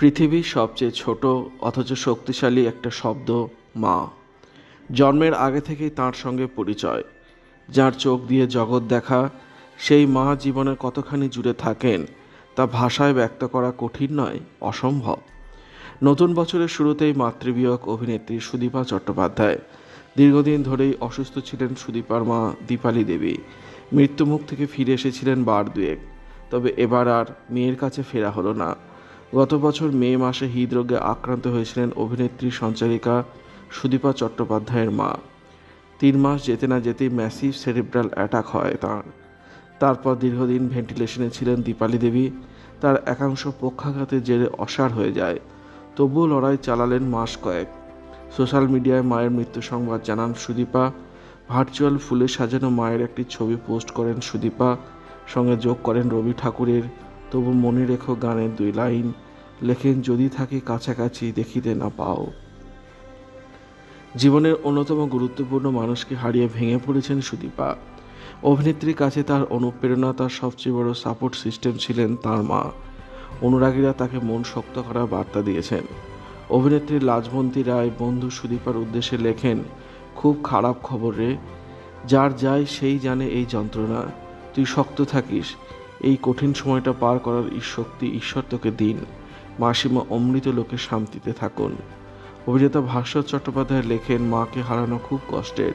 পৃথিবীর সবচেয়ে ছোট, অথচ শক্তিশালী একটা শব্দ মা। জন্মের আগে থেকেই তার সঙ্গে পরিচয়। যার চোখ দিয়ে জগৎ দেখা, সেই মা জীবনে কতখানি জুড়ে থাকেন, তা ভাষায় ব্যক্ত করা কঠিন নয়, অসম্ভব। নতুন বছরের শুরুতেই মাতৃবিয়োগ অভিনেত্রী সুদীপা চট্টোপাধ্যায়। দীর্ঘদিন ধরেই অসুস্থ ছিলেন সুদীপার মা দীপালি দেবী। মৃত্যুমুখ থেকে ফিরে এসেছিলেন বার দুয়েক। তবে এবার আর মেয়ের কাছে ফেরা হলো না। গত বছর মে মাসে হৃদরোগে আক্রান্ত হয়েছিলেন অভিনেত্রী সঞ্চারিকা সুদীপা চট্টোপাধ্যায়ের মা। তিন মাস যেতে না যেতেই ম্যাসিভ সেরিব্রাল অ্যাটাক হয় তার। তারপর দীর্ঘদিন ভেন্টিলেশনে ছিলেন দীপালি দেবী। তার একাংশ পক্ষাঘাতের জেরে অসাড় হয়ে যায়। তবুও লড়াই চালালেন মাস কয়েক। সোশ্যাল মিডিয়ায় মায়ের মৃত্যু সংবাদ জানান সুদীপা। ভার্চুয়াল ফুলে সাজানো মায়ের একটি ছবি পোস্ট করেন সুদীপা। সঙ্গে যোগ করেন রবি ঠাকুরের তবু মনে রেখো গানের দুই লাইন, লেখেন যদি থাকে কাছাকাছি দেখিতে না পাও। জীবনের অন্যতম গুরুত্বপূর্ণ মানুষকে হারিয়ে ভেঙে পড়েছেন সুদীপা। অভিনেত্রীর কাছে তার অনুপ্রেরণা, তার সবচেয়ে বড় সাপোর্ট সিস্টেম ছিলেন তার মা। অনুরাগীরা তাকে মন শক্ত করার বার্তা দিয়েছেন। অভিনেত্রী লাজবন্তী রায় বন্ধু সুদীপার উদ্দেশ্যে লেখেন, খুব খারাপ খবর রে, যার যায় সেই জানে এই যন্ত্রণা। তুই শক্ত থাকিস এই কঠিন সময়টা পার করার শক্তি ঈশ্বর তোকে দিন। মাসিমা অমৃত লোকে শান্তিতে থাকুন। অভিনেতা ভাস্বর চট্টোপাধ্যায় লেখেন, মাকে হারানো খুব কষ্টের।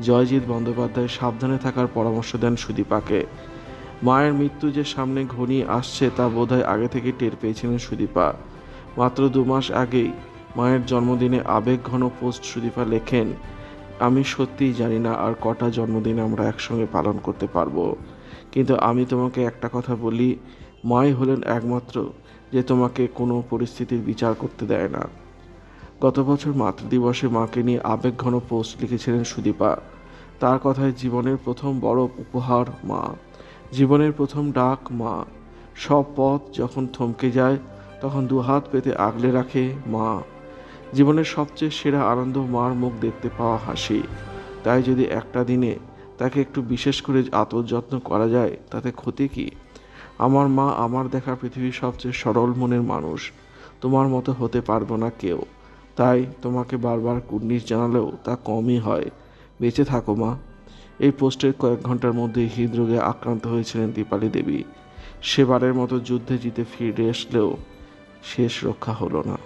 জয়জিৎ বন্দ্যোপাধ্যায় সাবধানে থাকার পরামর্শ দেন সুদীপাকে। মায়ের মৃত্যু যে সামনে ঘনিয়ে আসছে তা বোধহয় আগে থেকে টের পেয়েছিলেন সুদীপা। মাত্র দু মাস আগেই মায়ের জন্মদিনে আবেগ ঘন পোস্ট সুদীপা লেখেন, আমি সত্যিই জানি না আর কটা জন্মদিন আমরা একসঙ্গে পালন করতে পারব। কিন্তু আমি তোমাকে একটা কথা বলি, মাই হলেন একমাত্র যে তোমাকে কোনো পরিস্থিতির বিচার করতে দেয় না। গত বছর মাতৃদিবসে মাকে নিয়ে আবেগঘন পোস্ট লিখেছিলেন সুদীপা। তার কথায় জীবনের প্রথম বড় উপহার মা। জীবনের প্রথম ডাক মা। সব পথ যখন থমকে যায়, তখন দুহাত পেতে আগলে রাখে মা। জীবনের সবচেয়ে সেরা আনন্দ মার মুখ দেখতে পাওয়া হাসি। তাই যদি একটা দিনে তাকে একটু বিশেষ করে আতর যত্ন করা যায়, তাতে ক্ষতি কি? আমার মা আমার দেখা পৃথিবীর সবচেয়ে সরল মনের মানুষ। তোমার মতো হতে পারব না কেউ। তাই তোমাকে বারবার কুর্নিশ জানালেও তা কমই হয়। বেঁচে থাকো মা। এই পোস্টের কয়েক ঘণ্টার মধ্যেই হৃদরোগে আক্রান্ত হয়েছিলেন দীপালি দেবী। সেবারের মতো যুদ্ধে জিতে ফিরে আসলেও শেষ রক্ষা হলো না।